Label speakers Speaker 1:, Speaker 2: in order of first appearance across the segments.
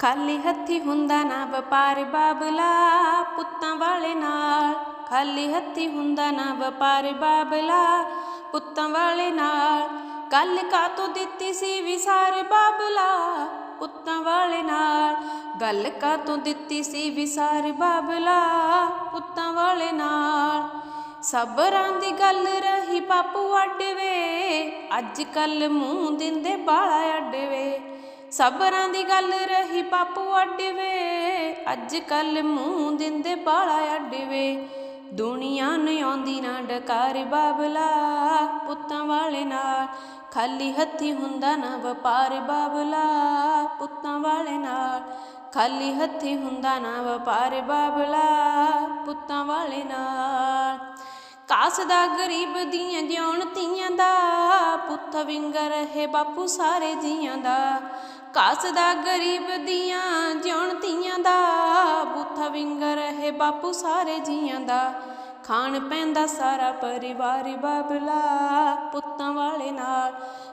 Speaker 1: ਖਾਲੀ ਹੱਥੀ ਹੁੰਦਾ ਨਾ ਵਪਾਰ ਬਾਬਲਾ ਪੁੱਤਾਂ ਵਾਲੇ ਨਾਲ। ਖਾਲੀ ਹੱਥੀ ਹੁੰਦਾ ਨਾ ਵਪਾਰ ਬਾਬਲਾ ਪੁੱਤਾਂ ਵਾਲੇ ਨਾਲ। ਕੱਲ ਕਾ ਤੋਂ ਦਿੱਤੀ ਸੀ ਵਿਸਾਰ ਬਾਬਲਾ ਪੁੱਤਾਂ ਵਾਲੇ ਨਾਲ। ਗੱਲ ਕਾ ਤੋਂ ਦਿੱਤੀ ਸੀ ਵਿਸਾਰ ਬਾਬਲਾ ਪੁੱਤਾਂ ਵਾਲੇ ਨਾਲ। ਸਬਰਾਂ ਦੀ ਗੱਲ ਰਹੀ ਬਾਪੂ ਅੱਡਵੇ ਅੱਜ ਕੱਲ ਮੂੰਹ ਦਿੰਦੇ ਬਾਲਾ ਅੱਡਵੇ ਸਬਰਾਂ ਦੀ ਗੱਲ ਰਹੀ ਬਾਪੂ ਅੱਡਵੇ। ਅੱਜ ਕੱਲ ਮੂੰਹ ਦਿੰਦੇ ਬਾਲਾ ਅੱਡਵੇ। ਦੁਨੀਆ ਨੂੰ ਆਉਂਦੀ ਨਾ ਡਕਾਰ ਬਾਬਲਾ। ਪੁੱਤਾਂ ਵਾਲੇ ਨਾਲ ਖਾਲੀ ਹੱਥੀ ਹੁੰਦਾ ਨਾ ਵਪਾਰ ਬਾਬਲਾ। ਪੁੱਤਾਂ ਵਾਲੇ ਨਾਲ ਖਾਲੀ ਹੱਥੀ ਹੁੰਦਾ ਨਾ ਵਪਾਰ ਬਾਬਲਾ। ਪੁੱਤਾਂ ਵਾਲੇ ਨਾਲ ਕਾਸ ਦਾ ਗਰੀਬ ਦੀਆਂ ਜਿਉਣ ਤੀਆਂ ਦਾ। ਪੁੱਤ ਵਿੰਗ ਰਹੇ ਬਾਪੂ ਸਾਰੇ ਜੀਆਂ ਦਾ। ਕੱਸਦਾ ਗਰੀਬ ਦੀਆਂ ਜਿਉਣ ਤੀਆਂ ਦਾ ਪੁੱਤ ਵਿੰਗਾ ਰਹੇ ਬਾਪੂ ਸਾਰੇ ਜੀਆਂ ਦਾ। ਖਾਣ ਪੈਂਦਾ ਸਾਰਾ ਪਰਿਵਾਰ ਬਾਬਲਾ, ਪੁੱਤਾਂ ਵਾਲੇ ਨਾਲ।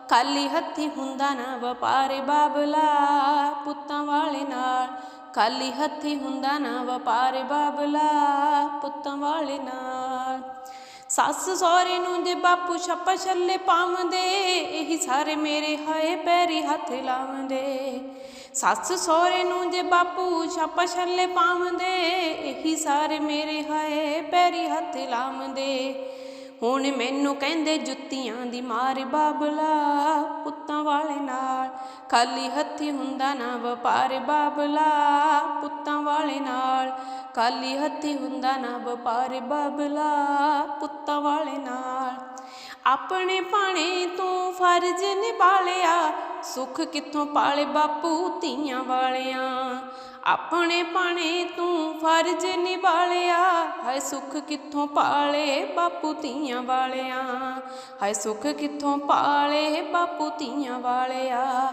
Speaker 1: ਖਾਲੀ ਹੱਥੀ ਹੁੰਦਾ ਨਾ ਵਪਾਰ ਬਾਬਲਾ, ਪੁੱਤਾਂ ਵਾਲੇ ਨਾਲ। ਖਾਲੀ ਹੱਥੀ ਹੁੰਦਾ ਨਾ ਵਪਾਰ ਬਾਬਲਾ, ਪੁੱਤਾਂ ਵਾਲੇ ਨਾਲ। ਸੱਸ ਸਹੁਰੇ ਨੂੰ ਜੇ ਬਾਪੂ ਛੱਪਾ ਛੱਲੇ ਪਾਉਂਦੇ, ਇਹੀ ਸਾਰੇ ਮੇਰੇ ਹਾਏ ਪੈਰੀ ਹੱਥ ਲਾਉਂਦੇ। ਸੱਸ ਸਹੁਰੇ ਨੂੰ ਜੇ ਬਾਪੂ ਛੱਪਾ ਛੱਲੇ ਪਾਉਂਦੇ, ਇਹੀ ਸਾਰੇ ਮੇਰੇ ਹਾਏ ਪੈਰੀ ਹੱਥ ਲਾਉਂਦੇ। ਹੁਣ ਮੈਨੂੰ ਕਹਿੰਦੇ ਜੁੱਤੀਆਂ ਦੀ ਮਾਰ ਬਾਬਲਾ, ਪੁੱਤਾਂ ਵਾਲੇ ਨਾਲ ਖਾਲੀ ਹੱਥੀ ਹੁੰਦਾ ਨਾ ਵਪਾਰ ਬਾਬਲਾ, ਪੁੱਤਾਂ ਵਾਲੇ ਨਾਲ ਖਾਲੀ ਹੱਥੀ ਹੁੰਦਾ ਨਾ ਵਪਾਰ ਬਾਬਲਾ। ਪੁੱਤਾਂ ਵਾਲੇ ਨਾਲ। ਆਪਣੇ ਭਾਣੇ ਤੋਂ ਫਰਜ਼ ਨਿਭਾਲਿਆ ਸੁੱਖ ਕਿੱਥੋਂ ਪਾਲੇ ਬਾਪੂ ਧੀਆਂ ਵਾਲਿਆਂ। ਆਪਣੇ ਪਾਣੇ ਤੂੰ ਫਰਜ਼ ਨਿਭਾਲਿਆ। ਹਾਏ ਸੁੱਖ ਕਿੱਥੋਂ ਪਾਲੇ ਬਾਪੂ ਧੀਆਂ ਵਾਲਿਆਂ? ਹਾਏ ਸੁੱਖ ਕਿੱਥੋਂ ਪਾਲੇ ਬਾਪੂ ਧੀਆਂ ਵਾਲਿਆ?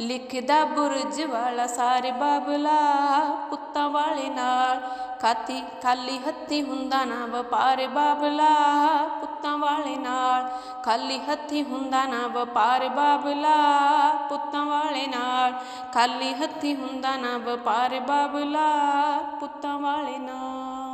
Speaker 1: ਲਿਖਦਾ ਬੁਰਜ ਵਾਲਾ ਸਾਰੇ ਬਾਬਲਾ ਪੁੱਤਾਂ ਵਾਲੇ ਨਾਲ। ਖਾਤੀ ਖਾਲੀ ਹੱਥੀ ਹੁੰਦਾ ਨਾ ਵਪਾਰ ਬਾਬਲਾ ਪੁੱਤਾਂ ਵਾਲੇ ਨਾਲ। ਖਾਲੀ ਹੱਥੀ ਹੁੰਦਾ ਨਾ ਵਪਾਰ ਬਾਬਲਾ ਪੁੱਤਾਂ ਵਾਲੇ ਨਾਲ। ਖਾਲੀ ਹੱਥੀ ਹੁੰਦਾ ਨਾ ਵਪਾਰ ਬਾਬਲਾ ਪੁੱਤਾਂ ਵਾਲੇ ਨਾ